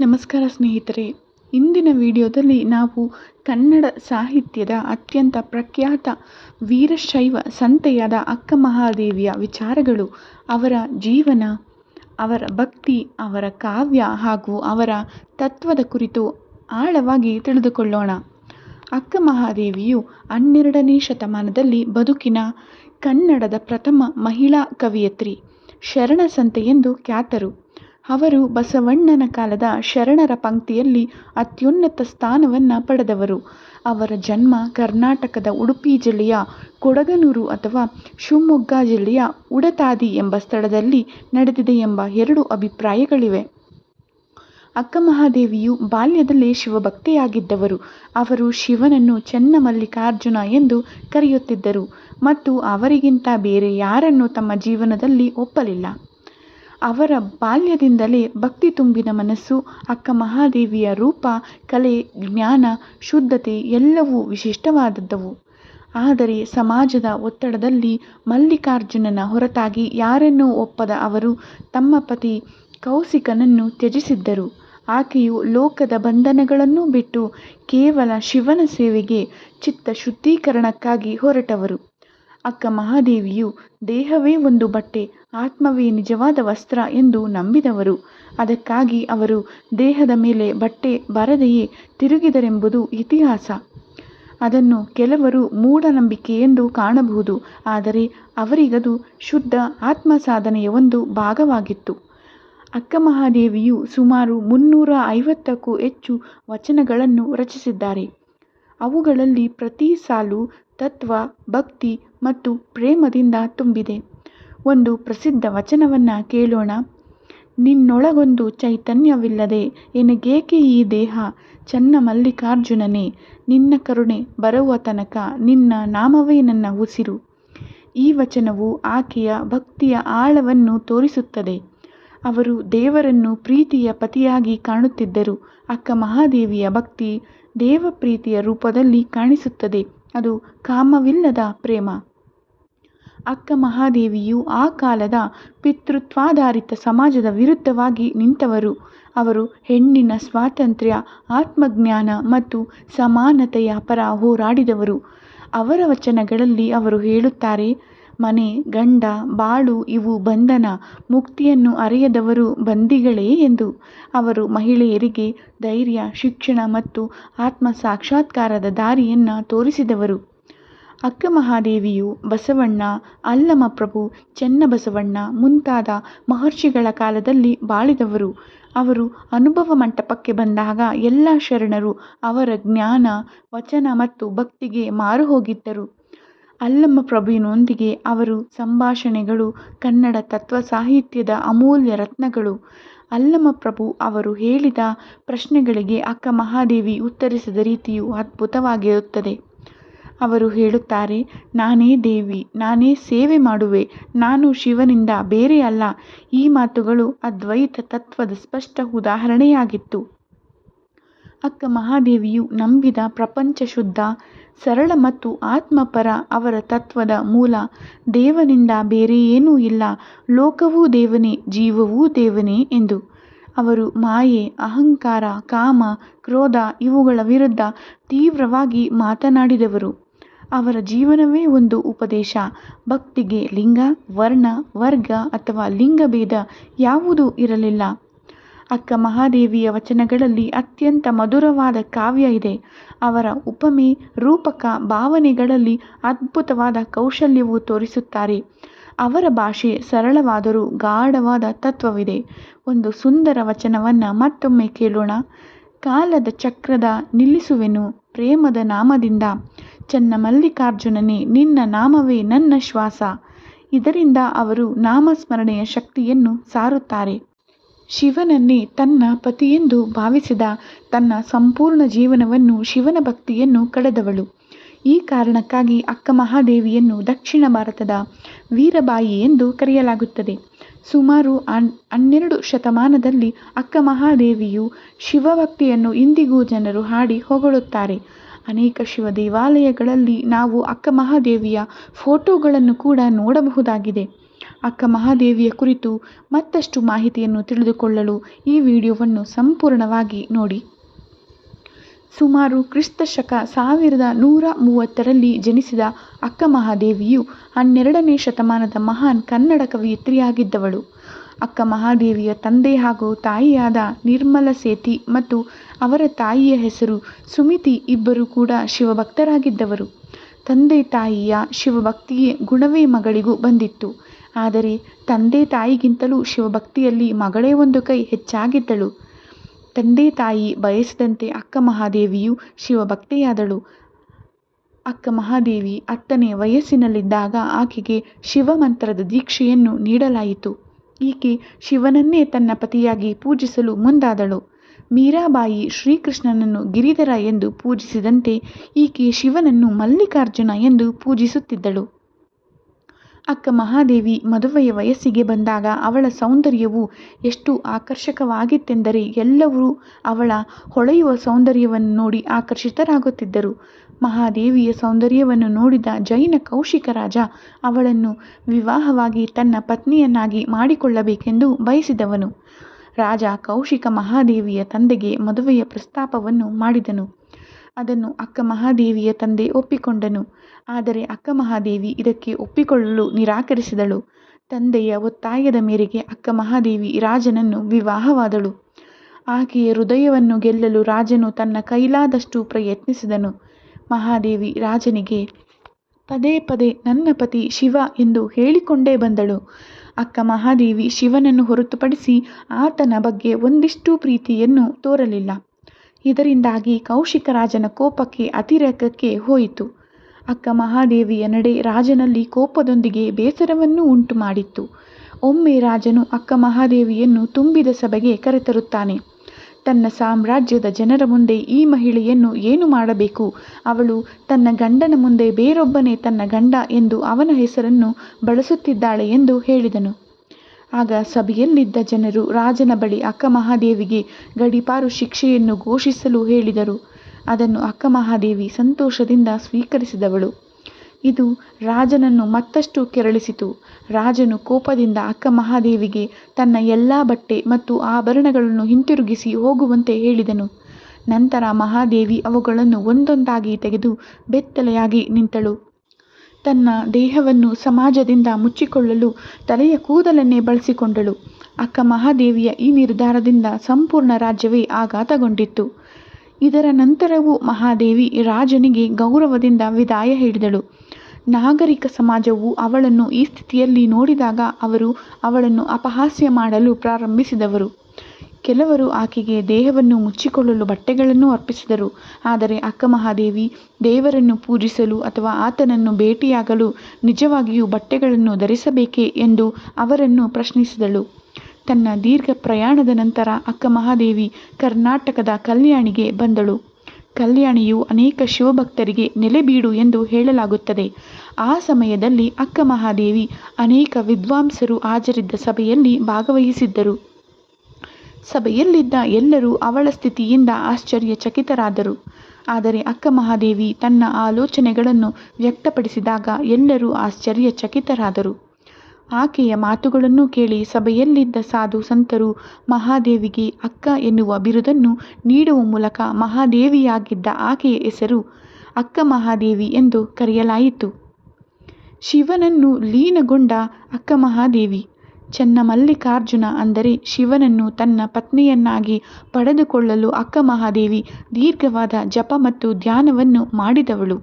ನಮಸ್ಕಾರ ಸ್ನೇಹಿತರೆ. ಇಂದಿನ ವಿಡಿಯೋದಲ್ಲಿ ನಾವು ಕನ್ನಡ ಸಾಹಿತ್ಯದ ಅತ್ಯಂತ ಪ್ರಖ್ಯಾತ ವೀರಶೈವ ಸಂತೆಯಾದ ಅಕ್ಕ ಮಹಾದೇವಿಯ ವಿಚಾರಗಳು, ಅವರ ಜೀವನ, ಅವರ ಭಕ್ತಿ, ಅವರ ಕಾವ್ಯ ಹಾಗೂ ಅವರ ತತ್ವದ ಕುರಿತು ಆಳವಾಗಿ ತಿಳಿದುಕೊಳ್ಳೋಣ. ಅಕ್ಕ ಮಹಾದೇವಿಯು ಹನ್ನೆರಡನೇ ಶತಮಾನದಲ್ಲಿ ಬದುಕಿನ ಕನ್ನಡದ ಪ್ರಥಮ ಮಹಿಳಾ ಕವಿಯತ್ರಿ, ಶರಣ ಸಂತೆ ಎಂದು ಖ್ಯಾತರು. ಅವರು ಬಸವಣ್ಣನ ಕಾಲದ ಶರಣರ ಪಂಕ್ತಿಯಲ್ಲಿ ಅತ್ಯುನ್ನತ ಸ್ಥಾನವನ್ನು ಪಡೆದವರು. ಅವರ ಜನ್ಮ ಕರ್ನಾಟಕದ ಉಡುಪಿ ಜಿಲ್ಲೆಯ ಕೊಡಗನೂರು ಅಥವಾ ಶಿವಮೊಗ್ಗ ಜಿಲ್ಲೆಯ ಉಡತಾದಿ ಎಂಬ ಸ್ಥಳದಲ್ಲಿ ನಡೆದಿದೆ ಎಂಬ ಎರಡು ಅಭಿಪ್ರಾಯಗಳಿವೆ. ಅಕ್ಕ ಮಹಾದೇವಿಯು ಬಾಲ್ಯದಲ್ಲೇ ಶಿವಭಕ್ತೆಯಾಗಿದ್ದವರು. ಅವರು ಶಿವನನ್ನು ಚೆನ್ನಮಲ್ಲಿಕಾರ್ಜುನ ಎಂದು ಕರೆಯುತ್ತಿದ್ದರು ಮತ್ತು ಅವರಿಗಿಂತ ಬೇರೆ ಯಾರನ್ನು ತಮ್ಮ ಜೀವನದಲ್ಲಿ ಒಪ್ಪಲಿಲ್ಲ. ಅವರ ಬಾಲ್ಯದಿಂದಲೇ ಭಕ್ತಿ ತುಂಬಿದ ಮನಸ್ಸು ಅಕ್ಕ ಮಹಾದೇವಿಯ ರೂಪ, ಕಲೆ, ಜ್ಞಾನ, ಶುದ್ಧತೆ ಎಲ್ಲವೂ ವಿಶಿಷ್ಟವಾದದ್ದವು. ಆದರೆ ಸಮಾಜದ ಒತ್ತಡದಲ್ಲಿ ಮಲ್ಲಿಕಾರ್ಜುನನ ಹೊರತಾಗಿ ಯಾರನ್ನೂ ಒಪ್ಪದ ಅವರು ತಮ್ಮ ಪತಿ ಕೌಶಿಕನನ್ನು ತ್ಯಜಿಸಿದ್ದರು. ಆಕೆಯು ಲೋಕದ ಬಂಧನಗಳನ್ನು ಬಿಟ್ಟು ಕೇವಲ ಶಿವನ ಸೇವೆಗೆ ಚಿತ್ತ ಶುದ್ಧೀಕರಣಕ್ಕಾಗಿ ಹೊರಟವರು. ಅಕ್ಕ ಮಹಾದೇವಿಯು, ದೇಹವೇ ಒಂದು ಬಟ್ಟೆ, ಆತ್ಮವೇ ನಿಜವಾದ ವಸ್ತ್ರ ಎಂದು ನಂಬಿದವರು. ಅದಕ್ಕಾಗಿ ಅವರು ದೇಹದ ಮೇಲೆ ಬಟ್ಟೆ ಬರದೆಯೇ ತಿರುಗಿದರೆಂಬುದು ಇತಿಹಾಸ. ಅದನ್ನು ಕೆಲವರು ಮೂಢನಂಬಿಕೆ ಎಂದು ಕಾಣಬಹುದು, ಆದರೆ ಅವರಿಗದು ಶುದ್ಧ ಆತ್ಮ ಸಾಧನೆಯ ಒಂದು ಭಾಗವಾಗಿತ್ತು. ಅಕ್ಕ ಮಹಾದೇವಿಯು ಸುಮಾರು ಮುನ್ನೂರ ಐವತ್ತಕ್ಕೂ ಹೆಚ್ಚು ವಚನಗಳನ್ನು ರಚಿಸಿದ್ದಾರೆ. ಅವುಗಳಲ್ಲಿ ಪ್ರತಿ ಸಾಲು ತತ್ವ, ಭಕ್ತಿ ಮತ್ತು ಪ್ರೇಮದಿಂದ ತುಂಬಿದೆ. ಒಂದು ಪ್ರಸಿದ್ಧ ವಚನವನ್ನು ಕೇಳೋಣ. ನಿನ್ನೊಳಗೊಂದು ಚೈತನ್ಯವಿಲ್ಲದೆ ಎನಗೇಕೆ ಈ ದೇಹ? ಚನ್ನ ಮಲ್ಲಿಕಾರ್ಜುನನೇ, ನಿನ್ನ ಕರುಣೆ ಬರುವ ತನಕ ನಿನ್ನ ನಾಮವೇ ನನ್ನ ಉಸಿರು. ಈ ವಚನವು ಆಕೆಯ ಭಕ್ತಿಯ ಆಳವನ್ನು ತೋರಿಸುತ್ತದೆ. ಅವರು ದೇವರನ್ನು ಪ್ರೀತಿಯ ಪತಿಯಾಗಿ ಕಾಣುತ್ತಿದ್ದರು. ಅಕ್ಕ ಮಹಾದೇವಿಯ ಭಕ್ತಿ ದೇವ ಪ್ರೀತಿಯ ರೂಪದಲ್ಲಿ ಕಾಣಿಸುತ್ತದೆ. ಅದು ಕಾಮವಿಲ್ಲದ ಪ್ರೇಮ. ಅಕ್ಕ ಮಹಾದೇವಿಯು ಆ ಕಾಲದ ಪಿತೃತ್ವಾಧಾರಿತ ಸಮಾಜದ ವಿರುದ್ಧವಾಗಿ ನಿಂತವರು. ಅವರು ಹೆಣ್ಣಿನ ಸ್ವಾತಂತ್ರ್ಯ, ಆತ್ಮಜ್ಞಾನ ಮತ್ತು ಸಮಾನತೆಯ ಪರ ಹೋರಾಡಿದವರು. ಅವರ ವಚನಗಳಲ್ಲಿ ಅವರು ಹೇಳುತ್ತಾರೆ ಮನೆ, ಗಂಡ, ಬಾಳು ಇವು ಬಂಧನ, ಮುಕ್ತಿಯನ್ನು ಅರಿಯದವರು ಬಂದಿಗಳೇ ಎಂದು. ಅವರು ಮಹಿಳೆಯರಿಗೆ ಧೈರ್ಯ, ಶಿಕ್ಷಣ ಮತ್ತು ಆತ್ಮ ಸಾಕ್ಷಾತ್ಕಾರದ ದಾರಿಯನ್ನು ತೋರಿಸಿದವರು. ಅಕ್ಕ ಮಹಾದೇವಿಯು ಬಸವಣ್ಣ, ಅಲ್ಲಮಪ್ರಭು, ಚೆನ್ನಬಸವಣ್ಣ ಮುಂತಾದ ಮಹರ್ಷಿಗಳ ಕಾಲದಲ್ಲಿ ಬಾಳಿದವರು. ಅವರು ಅನುಭವ ಮಂಟಪಕ್ಕೆ ಬಂದಾಗ ಎಲ್ಲ ಶರಣರು ಅವರ ಜ್ಞಾನ, ವಚನ ಮತ್ತು ಭಕ್ತಿಗೆ ಮಾರುಹೋಗಿದ್ದರು ಅಲ್ಲಮಪ್ರಭುವಿನೊಂದಿಗೆ ಅವರು ಸಂಭಾಷಣೆಗಳು, ಕನ್ನಡ ತತ್ವ ಸಾಹಿತ್ಯದ ಅಮೂಲ್ಯ ರತ್ನಗಳು. ಅಲ್ಲಮಪ್ರಭು ಅವರು ಹೇಳಿದ ಪ್ರಶ್ನೆಗಳಿಗೆ ಅಕ್ಕ ಮಹಾದೇವಿ ಉತ್ತರಿಸಿದ ರೀತಿಯು ಅದ್ಭುತವಾಗಿರುತ್ತದೆ. ಅವರು ಹೇಳುತ್ತಾರೆ, ನಾನೇ ದೇವಿ, ನಾನೇ ಸೇವೆ ಮಾಡುವೆ, ನಾನು ಶಿವನಿಂದ ಬೇರೆ ಅಲ್ಲ. ಈ ಮಾತುಗಳು ಅದ್ವೈತ ತತ್ವದ ಸ್ಪಷ್ಟ ಉದಾಹರಣೆಯಾಗಿತ್ತು ಅಕ್ಕ ಮಹಾದೇವಿಯು ನಂಬಿದ ಪ್ರಪಂಚ ಶುದ್ಧ ಸರಳ ಮತ್ತು ಆತ್ಮಪರ ಅವರ ತತ್ವದ ಮೂಲ ದೇವನಿಂದ ಬೇರೆ ಏನೂ ಇಲ್ಲ. ಲೋಕವೂ ದೇವನೇ, ಜೀವವೂ ದೇವನೇ ಎಂದು. ಅವರು ಮಾಯೆ, ಅಹಂಕಾರ, ಕಾಮ, ಕ್ರೋಧ ಇವುಗಳ ವಿರುದ್ಧ ತೀವ್ರವಾಗಿ ಮಾತನಾಡಿದವರು. ಅವರ ಜೀವನವೇ ಒಂದು ಉಪದೇಶ. ಭಕ್ತಿಗೆ ಲಿಂಗ, ವರ್ಣ, ವರ್ಗ ಅಥವಾ ಲಿಂಗಭೇದ ಯಾವುದೂ ಇರಲಿಲ್ಲ. ಅಕ್ಕ ಮಹಾದೇವಿಯ ವಚನಗಳಲ್ಲಿ ಅತ್ಯಂತ ಮಧುರವಾದ ಕಾವ್ಯ ಇದೆ. ಅವರ ಉಪಮೆ, ರೂಪಕ, ಭಾವನೆಗಳಲ್ಲಿ ಅದ್ಭುತವಾದ ಕೌಶಲ್ಯವು ತೋರಿಸುತ್ತಾರೆ. ಅವರ ಭಾಷೆ ಸರಳವಾದರೂ ಗಾಢವಾದ ತತ್ವವಿದೆ. ಒಂದು ಸುಂದರ ವಚನವನ್ನು ಮತ್ತೊಮ್ಮೆ ಕೇಳೋಣ. ಕಾಲದ ಚಕ್ರದ ನಿಲ್ಲಿಸುವೆನು ಪ್ರೇಮದ ನಾಮದಿಂದ. ಚನ್ನ ಮಲ್ಲಿಕಾರ್ಜುನನೇ, ನಿನ್ನ ನಾಮವೇ ನನ್ನ ಶ್ವಾಸ. ಇದರಿಂದ ಅವರು ನಾಮಸ್ಮರಣೆಯ ಶಕ್ತಿಯನ್ನು ಸಾರುತ್ತಾರೆ. ಶಿವನನ್ನೇ ತನ್ನ ಪತಿಯೆಂದು ಭಾವಿಸಿದ ತನ್ನ ಸಂಪೂರ್ಣ ಜೀವನವನ್ನು ಶಿವನ ಭಕ್ತಿಯನ್ನು ಕಳೆದವಳು. ಈ ಕಾರಣಕ್ಕಾಗಿ ಅಕ್ಕ ಮಹಾದೇವಿಯನ್ನು ದಕ್ಷಿಣ ಭಾರತದ ವೀರಬಾಯಿ ಎಂದು ಕರೆಯಲಾಗುತ್ತದೆ. ಸುಮಾರು ಹನ್, ಹನ್ನೆರಡು ಶತಮಾನದಲ್ಲಿ ಅಕ್ಕ ಮಹಾದೇವಿಯು ಶಿವಭಕ್ತಿಯನ್ನು ಇಂದಿಗೂ ಜನರು ಹಾಡಿ ಹೊಗಳುತ್ತಾರೆ. ಅನೇಕ ಶಿವ ದೇವಾಲಯಗಳಲ್ಲಿ ನಾವು ಅಕ್ಕ ಮಹಾದೇವಿಯ ಫೋಟೋಗಳನ್ನು ಕೂಡ ನೋಡಬಹುದಾಗಿದೆ. ಅಕ್ಕ ಮಹಾದೇವಿಯ ಕುರಿತು ಮತ್ತಷ್ಟು ಮಾಹಿತಿಯನ್ನು ತಿಳಿದುಕೊಳ್ಳಲು ಈ ವಿಡಿಯೋವನ್ನು ಸಂಪೂರ್ಣವಾಗಿ ನೋಡಿ. ಸುಮಾರು ಕ್ರಿಸ್ತ ಶಕ ಸಾವಿರದ ನೂರ ಮೂವತ್ತರಲ್ಲಿ ಜನಿಸಿದ ಅಕ್ಕ ಮಹಾದೇವಿಯು ಹನ್ನೆರಡನೇ ಶತಮಾನದ ಮಹಾನ್ ಕನ್ನಡ ಕವಿಯತ್ರಿಯಾಗಿದ್ದವಳು. ಅಕ್ಕ ಮಹಾದೇವಿಯ ತಂದೆ ಹಾಗೂ ತಾಯಿಯಾದ ನಿರ್ಮಲ ಸೇತಿ ಮತ್ತು ಅವರ ತಾಯಿಯ ಹೆಸರು ಸುಮಿತಿ ಇಬ್ಬರು ಕೂಡ ಶಿವಭಕ್ತರಾಗಿದ್ದವರು. ತಂದೆ ತಾಯಿಯ ಶಿವಭಕ್ತಿಯೇ ಗುಣವೇ ಮಗಳಿಗೂ ಬಂದಿತ್ತು. ಆದರೆ ತಂದೆ ತಾಯಿಗಿಂತಲೂ ಶಿವಭಕ್ತಿಯಲ್ಲಿ ಮಗಳೇ ಒಂದು ಕೈ ಹೆಚ್ಚಾಗಿದ್ದಳು. ತಂದೆ ತಾಯಿ ಬಯಸಿದಂತೆ ಅಕ್ಕ ಮಹಾದೇವಿಯು ಶಿವಭಕ್ತೆಯಾದಳು. ಅಕ್ಕ ಮಹಾದೇವಿ ಹತ್ತನೇ ವಯಸ್ಸಿನಲ್ಲಿದ್ದಾಗ ಆಕೆಗೆ ಶಿವಮಂತ್ರದ ದೀಕ್ಷೆಯನ್ನು ನೀಡಲಾಯಿತು. ಈಕೆ ಶಿವನನ್ನೇ ತನ್ನ ಪತಿಯಾಗಿ ಪೂಜಿಸಲು ಮುಂದಾದಳು. ಮೀರಾಬಾಯಿ ಶ್ರೀಕೃಷ್ಣನನ್ನು ಗಿರಿಧರ ಎಂದು ಪೂಜಿಸಿದಂತೆ ಈಕೆ ಶಿವನನ್ನು ಮಲ್ಲಿಕಾರ್ಜುನ ಎಂದು ಪೂಜಿಸುತ್ತಿದ್ದಳು. ಅಕ್ಕ ಮಹಾದೇವಿ ಮದುವೆಯ ವಯಸ್ಸಿಗೆ ಬಂದಾಗ ಅವಳ ಸೌಂದರ್ಯವು ಎಷ್ಟು ಆಕರ್ಷಕವಾಗಿತ್ತೆಂದರೆ ಎಲ್ಲರೂ ಅವಳ ಹೊಳೆಯುವ ಸೌಂದರ್ಯವನ್ನು ನೋಡಿ ಆಕರ್ಷಿತರಾಗುತ್ತಿದ್ದರು. ಮಹಾದೇವಿಯ ಸೌಂದರ್ಯವನ್ನು ನೋಡಿದ ಜೈನ ಕೌಶಿಕ ರಾಜ ಅವಳನ್ನು ವಿವಾಹವಾಗಿ ತನ್ನ ಪತ್ನಿಯನ್ನಾಗಿ ಮಾಡಿಕೊಳ್ಳಬೇಕೆಂದು ಬಯಸಿದವನು. ರಾಜ ಕೌಶಿಕ ಮಹಾದೇವಿಯ ತಂದೆಗೆ ಮದುವೆಯ ಪ್ರಸ್ತಾಪವನ್ನು ಮಾಡಿದನು. ಅದನ್ನು ಅಕ್ಕ ಮಹಾದೇವಿಯ ತಂದೆ ಒಪ್ಪಿಕೊಂಡನು. ಆದರೆ ಅಕ್ಕ ಮಹಾದೇವಿ ಇದಕ್ಕೆ ಒಪ್ಪಿಕೊಳ್ಳಲು ನಿರಾಕರಿಸಿದಳು. ತಂದೆಯ ಒತ್ತಾಯದ ಮೇರೆಗೆ ಅಕ್ಕ ಮಹಾದೇವಿ ರಾಜನನ್ನು ವಿವಾಹವಾದಳು. ಆಕೆಯ ಹೃದಯವನ್ನು ಗೆಲ್ಲಲು ರಾಜನು ತನ್ನ ಕೈಲಾದಷ್ಟು ಪ್ರಯತ್ನಿಸಿದನು. ಮಹಾದೇವಿ ರಾಜನಿಗೆ, ಪದೇ ಪದೇ ನನ್ನ ಪತಿ ಶಿವ ಎಂದು ಹೇಳಿಕೊಂಡೇ ಬಂದಳು. ಅಕ್ಕ ಮಹಾದೇವಿ ಶಿವನನ್ನು ಹೊರತುಪಡಿಸಿ ಆತನ ಬಗ್ಗೆ ಒಂದಿಷ್ಟು ಪ್ರೀತಿಯನ್ನು ತೋರಲಿಲ್ಲ. ಇದರಿಂದಾಗಿ ಕೌಶಿಕ ರಾಜನ ಕೋಪಕ್ಕೆ ಅತಿರೇಕಕ್ಕೆ ಹೋಯಿತು. ಅಕ್ಕ ಮಹಾದೇವಿಯ ನಡೆ ರಾಜನಲ್ಲಿ ಕೋಪದೊಂದಿಗೆ ಬೇಸರವನ್ನೂ ಉಂಟು ಮಾಡಿತ್ತು ಒಮ್ಮೆ ರಾಜನು ಅಕ್ಕ ಮಹಾದೇವಿಯನ್ನು ತುಂಬಿದ ಸಭೆಗೆ ಕರೆತರುತ್ತಾನೆ. ತನ್ನ ಸಾಮ್ರಾಜ್ಯದ ಜನರ ಮುಂದೆ ಈ ಮಹಿಳೆಯನ್ನು ಏನು ಮಾಡಬೇಕು? ಅವಳು ತನ್ನ ಗಂಡನ ಮುಂದೆ ಬೇರೊಬ್ಬನೇ ತನ್ನ ಗಂಡ ಎಂದು ಅವನ ಹೆಸರನ್ನು ಬಳಸುತ್ತಿದ್ದಾಳೆ ಎಂದು ಹೇಳಿದನು. ಆಗ ಸಭೆಯಲ್ಲಿದ್ದ ಜನರು ರಾಜನ ಬಳಿ ಅಕ್ಕ ಮಹಾದೇವಿಗೆ ಗಡಿಪಾರು ಶಿಕ್ಷೆಯನ್ನು ಘೋಷಿಸಲು ಹೇಳಿದರು. ಅದನ್ನು ಅಕ್ಕ ಮಹಾದೇವಿ ಸಂತೋಷದಿಂದ ಸ್ವೀಕರಿಸಿದವಳು. ಇದು ರಾಜನನ್ನು ಮತ್ತಷ್ಟು ಕೆರಳಿಸಿತು. ರಾಜನು ಕೋಪದಿಂದ ಅಕ್ಕ ಮಹಾದೇವಿಗೆ ತನ್ನ ಎಲ್ಲ ಬಟ್ಟೆ ಮತ್ತು ಆಭರಣಗಳನ್ನು ಹಿಂತಿರುಗಿಸಿ ಹೋಗುವಂತೆ ಹೇಳಿದನು. ನಂತರ ಮಹಾದೇವಿ ಅವುಗಳನ್ನು ಒಂದೊಂದಾಗಿ ತೆಗೆದು ಬೆತ್ತಲೆಯಾಗಿ ನಿಂತಳು. ತನ್ನ ದೇಹವನ್ನು ಸಮಾಜದಿಂದ ಮುಚ್ಚಿಕೊಳ್ಳಲು ತಲೆಯ ಕೂದಲನ್ನೇ ಬಳಸಿಕೊಂಡಳು. ಅಕ್ಕ ಮಹಾದೇವಿಯ ಈ ನಿರ್ಧಾರದಿಂದ ಸಂಪೂರ್ಣ ರಾಜ್ಯವೇ ಆಘಾತಗೊಂಡಿತ್ತು. ಇದರ ನಂತರವೂ ಮಹಾದೇವಿ ರಾಜನಿಗೆ ಗೌರವದಿಂದ ವಿದಾಯ ಹೇಳಿದಳು. ನಾಗರಿಕ ಸಮಾಜವು ಅವಳನ್ನು ಈ ಸ್ಥಿತಿಯಲ್ಲಿ ನೋಡಿದಾಗ ಅವರು ಅವಳನ್ನು ಅಪಹಾಸ್ಯ ಮಾಡಲು ಪ್ರಾರಂಭಿಸಿದವರು. ಕೆಲವರು ಆಕೆಗೆ ದೇಹವನ್ನು ಮುಚ್ಚಿಕೊಳ್ಳಲು ಬಟ್ಟೆಗಳನ್ನು ಅರ್ಪಿಸಿದರು. ಆದರೆ ಅಕ್ಕ ಮಹಾದೇವಿ ದೇವರನ್ನು ಪೂಜಿಸಲು ಅಥವಾ ಆತನನ್ನು ಭೇಟಿಯಾಗಲು ನಿಜವಾಗಿಯೂ ಬಟ್ಟೆಗಳನ್ನು ಧರಿಸಬೇಕೇ ಎಂದು ಅವರನ್ನು ಪ್ರಶ್ನಿಸಿದಳು. ತನ್ನ ದೀರ್ಘ ಪ್ರಯಾಣದ ನಂತರ ಅಕ್ಕ ಮಹಾದೇವಿ ಕರ್ನಾಟಕದ ಕಲ್ಯಾಣಿಗೆ ಬಂದಳು. ಕಲ್ಯಾಣಿಯು ಅನೇಕ ಶಿವಭಕ್ತರಿಗೆ ನೆಲೆಬೀಡು ಎಂದು ಹೇಳಲಾಗುತ್ತದೆ. ಆ ಸಮಯದಲ್ಲಿ ಅಕ್ಕ ಮಹಾದೇವಿ ಅನೇಕ ವಿದ್ವಾಂಸರು ಹಾಜರಿದ್ದ ಸಭೆಯಲ್ಲಿ ಭಾಗವಹಿಸಿದ್ದರು. ಸಭೆಯಲ್ಲಿದ್ದ ಎಲ್ಲರೂ ಅವಳ ಸ್ಥಿತಿಯಿಂದ ಆಶ್ಚರ್ಯಚಕಿತರಾದರು. ಆದರೆ ಅಕ್ಕ ಮಹಾದೇವಿ ತನ್ನ ಆಲೋಚನೆಗಳನ್ನು ವ್ಯಕ್ತಪಡಿಸಿದಾಗ ಎಲ್ಲರೂ ಆಶ್ಚರ್ಯಚಕಿತರಾದರು. ಆಕೆಯ ಮಾತುಗಳನ್ನು ಕೇಳಿ ಸಭೆಯಲ್ಲಿದ್ದ ಸಾಧು ಸಂತರು, ಮಹಾದೇವಿಗೆ ಅಕ್ಕ ಎನ್ನುವ ಬಿರುದನ್ನು ನೀಡುವ ಮೂಲಕ ಮಹಾದೇವಿಯಾಗಿದ್ದ ಆಕೆಯ ಹೆಸರು ಅಕ್ಕ ಮಹಾದೇವಿ ಎಂದು ಕರೆಯಲಾಯಿತು. ಶಿವನನ್ನು ಲೀನಗೊಂಡ ಅಕ್ಕ ಮಹಾದೇವಿ, ಚನ್ನಮಲ್ಲಿಕಾರ್ಜುನ ಅಂದರೆ ಶಿವನನ್ನು ತನ್ನ ಪತ್ನಿಯನ್ನಾಗಿ ಪಡೆದುಕೊಳ್ಳಲು ಅಕ್ಕ ಮಹಾದೇವಿ ದೀರ್ಘವಾದ ಜಪ ಮತ್ತು ಧ್ಯಾನವನ್ನು ಮಾಡಿದವಳು.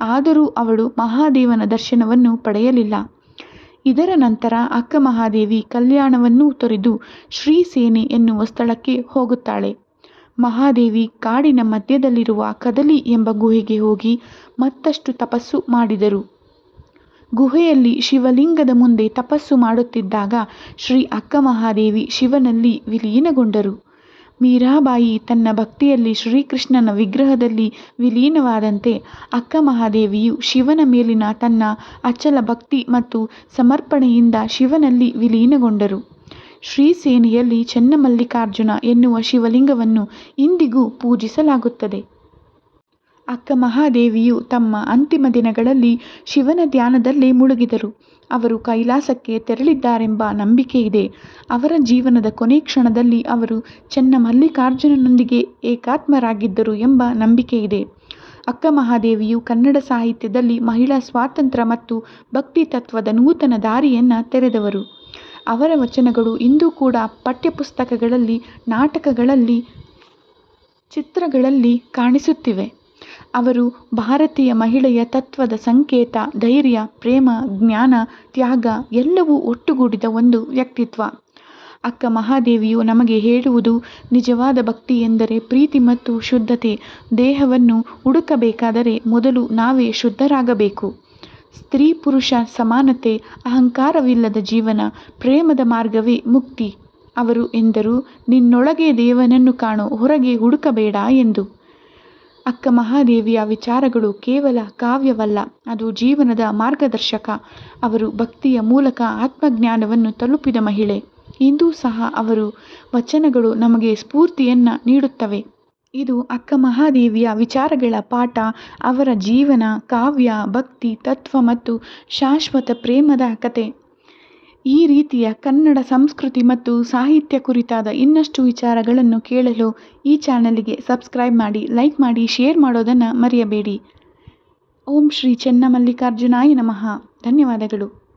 ಆದರೂ ಅವಳು ಮಹಾದೇವನ ದರ್ಶನವನ್ನು ಪಡೆಯಲಿಲ್ಲ. ಇದರ ನಂತರ ಅಕ್ಕ ಮಹಾದೇವಿ ಕಲ್ಯಾಣವನ್ನೂ ತೊರೆದು ಶ್ರೀಸೇನೆ ಎನ್ನುವ ಸ್ಥಳಕ್ಕೆ ಹೋಗುತ್ತಾಳೆ. ಮಹಾದೇವಿ ಕಾಡಿನ ಮಧ್ಯದಲ್ಲಿರುವ ಕದಲಿ ಎಂಬ ಗುಹೆಗೆ ಹೋಗಿ ಮತ್ತಷ್ಟು ತಪಸ್ಸು ಮಾಡಿದರು. ಗುಹೆಯಲ್ಲಿ ಶಿವಲಿಂಗದ ಮುಂದೆ ತಪಸ್ಸು ಮಾಡುತ್ತಿದ್ದಾಗ ಶ್ರೀ ಅಕ್ಕ ಮಹಾದೇವಿ ಶಿವನಲ್ಲಿ ವಿಲೀನಗೊಂಡರು. ಮೀರಾಬಾಯಿ ತನ್ನ ಭಕ್ತಿಯಲ್ಲಿ ಶ್ರೀಕೃಷ್ಣನ ವಿಗ್ರಹದಲ್ಲಿ ವಿಲೀನವಾದಂತೆ ಅಕ್ಕ ಮಹಾದೇವಿಯು ಶಿವನ ಮೇಲಿನ ತನ್ನ ಅಚಲ ಭಕ್ತಿ ಮತ್ತು ಸಮರ್ಪಣೆಯಿಂದ ಶಿವನಲ್ಲಿ ವಿಲೀನಗೊಂಡರು. ಶ್ರೀಸೇನೆಯಲ್ಲಿ ಚೆನ್ನಮಲ್ಲಿಕಾರ್ಜುನ ಎನ್ನುವ ಶಿವಲಿಂಗವನ್ನು ಇಂದಿಗೂ ಪೂಜಿಸಲಾಗುತ್ತದೆ. ಅಕ್ಕ ಮಹಾದೇವಿಯು ತಮ್ಮ ಅಂತಿಮ ದಿನಗಳಲ್ಲಿ ಶಿವನ ಧ್ಯಾನದಲ್ಲೇ ಮುಳುಗಿದರು. ಅವರು ಕೈಲಾಸಕ್ಕೆ ತೆರಳಿದ್ದಾರೆಂಬ ನಂಬಿಕೆ ಇದೆ. ಅವರ ಜೀವನದ ಕೊನೆ ಕ್ಷಣದಲ್ಲಿ ಅವರು ಚೆನ್ನ ಮಲ್ಲಿಕಾರ್ಜುನನೊಂದಿಗೆ ಏಕಾತ್ಮರಾಗಿದ್ದರು ಎಂಬ ನಂಬಿಕೆ ಇದೆ. ಅಕ್ಕ ಮಹಾದೇವಿಯು ಕನ್ನಡ ಸಾಹಿತ್ಯದಲ್ಲಿ ಮಹಿಳಾ ಸ್ವಾತಂತ್ರ್ಯ ಮತ್ತು ಭಕ್ತಿ ತತ್ವದ ನೂತನ ದಾರಿಯನ್ನು ತೆರೆದವರು. ಅವರ ವಚನಗಳು ಇಂದೂ ಕೂಡ ಪಠ್ಯಪುಸ್ತಕಗಳಲ್ಲಿ, ನಾಟಕಗಳಲ್ಲಿ, ಚಿತ್ರಗಳಲ್ಲಿ ಕಾಣಿಸುತ್ತಿವೆ. ಅವರು ಭಾರತೀಯ ಮಹಿಳೆಯ ತತ್ವದ ಸಂಕೇತ, ಧೈರ್ಯ, ಪ್ರೇಮ, ಜ್ಞಾನ, ತ್ಯಾಗ ಎಲ್ಲವೂ ಒಟ್ಟುಗೂಡಿದ ಒಂದು ವ್ಯಕ್ತಿತ್ವ. ಅಕ್ಕ ಮಹಾದೇವಿಯು ನಮಗೆ ಹೇಳುವುದು, ನಿಜವಾದ ಭಕ್ತಿ ಎಂದರೆ ಪ್ರೀತಿ ಮತ್ತು ಶುದ್ಧತೆ. ದೇಹವನ್ನು ಹುಡುಕಬೇಕಾದರೆ ಮೊದಲು ನಾವೇ ಶುದ್ಧರಾಗಬೇಕು. ಸ್ತ್ರೀ ಪುರುಷ ಸಮಾನತೆ, ಅಹಂಕಾರವಿಲ್ಲದ ಜೀವನ, ಪ್ರೇಮದ ಮಾರ್ಗವೇ ಮುಕ್ತಿ. ಅವರು ಎಂದರು, ನಿನ್ನೊಳಗೆ ದೇವನನ್ನು ಕಾಣೋ, ಹೊರಗೆ ಹುಡುಕಬೇಡ ಎಂದು. ಅಕ್ಕ ಮಹಾದೇವಿಯ ವಿಚಾರಗಳು ಕೇವಲ ಕಾವ್ಯವಲ್ಲ, ಅದು ಜೀವನದ ಮಾರ್ಗದರ್ಶಕ. ಅವರು ಭಕ್ತಿಯ ಮೂಲಕ ಆತ್ಮಜ್ಞಾನವನ್ನು ತಲುಪಿದ ಮಹಿಳೆ. ಇಂದು ಸಹ ಅವರು ವಚನಗಳು ನಮಗೆ ಸ್ಫೂರ್ತಿಯನ್ನು ನೀಡುತ್ತವೆ. ಇದು ಅಕ್ಕ ಮಹಾದೇವಿಯ ವಿಚಾರಗಳ ಪಾಠ. ಅವರ ಜೀವನ, ಕಾವ್ಯ, ಭಕ್ತಿ, ತತ್ವ ಮತ್ತು ಶಾಶ್ವತ ಪ್ರೇಮದ ಕತೆ. ಈ ರೀತಿಯ ಕನ್ನಡ ಸಂಸ್ಕೃತಿ ಮತ್ತು ಸಾಹಿತ್ಯ ಕುರಿತಾದ ಇನ್ನಷ್ಟು ವಿಚಾರಗಳನ್ನು ಕೇಳಲು ಈ ಚಾನಲಿಗೆ ಸಬ್ಸ್ಕ್ರೈಬ್ ಮಾಡಿ, ಲೈಕ್ ಮಾಡಿ, ಶೇರ್ ಮಾಡೋದನ್ನು ಮರೆಯಬೇಡಿ. ಓಂ ಶ್ರೀ ಚೆನ್ನಮಲ್ಲಿಕಾರ್ಜುನಾಯ ನಮಃ. ಧನ್ಯವಾದಗಳು.